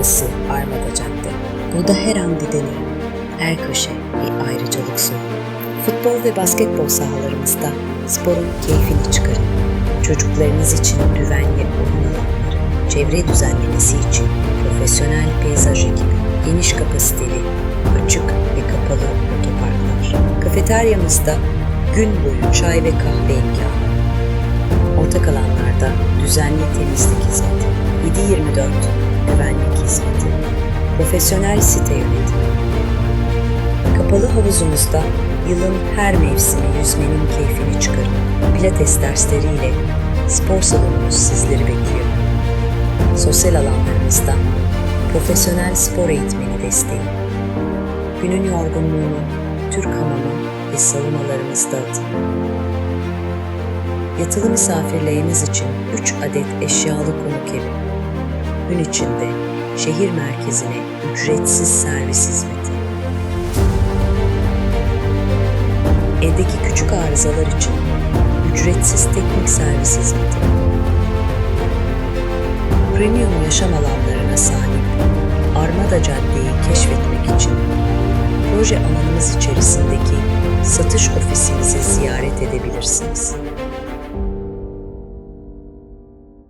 Burası Armada Cadde. Burada her an bir deneyim, her köşe bir ayrıcalık sunuyor. Futbol ve basketbol sahalarımızda sporun keyfini çıkarın. Çocuklarınız için güvenli oyun alanları, çevre düzenlemesi için profesyonel peyzaj ekibi, geniş kapasiteli, açık ve kapalı otoparklar. Kafeteryamızda gün boyu çay ve kahve imkanı. Ortak alanlarda düzenli temizlik hizmeti, 7-24 güvenlik hizmeti, profesyonel site yönetimi. Kapalı havuzumuzda yılın her mevsimi yüzmenin keyfini çıkarın. Pilates dersleriyle spor salonumuz sizleri bekliyor. Sosyal alanlarımızda profesyonel spor eğitmeni desteği. Günün yorgunluğunu Türk hamamı ve savunalarımızda atın. Yatılı misafirleriniz için 3 adet eşyalı konuk evi. Gün içinde şehir merkezine ücretsiz servis hizmeti. Evdeki küçük arızalar için ücretsiz teknik servis hizmeti. Premium yaşam alanlarına sahip Armada Caddeyi keşfetmek için proje alanımız içerisindeki satış ofisimizi ziyaret edebilirsiniz.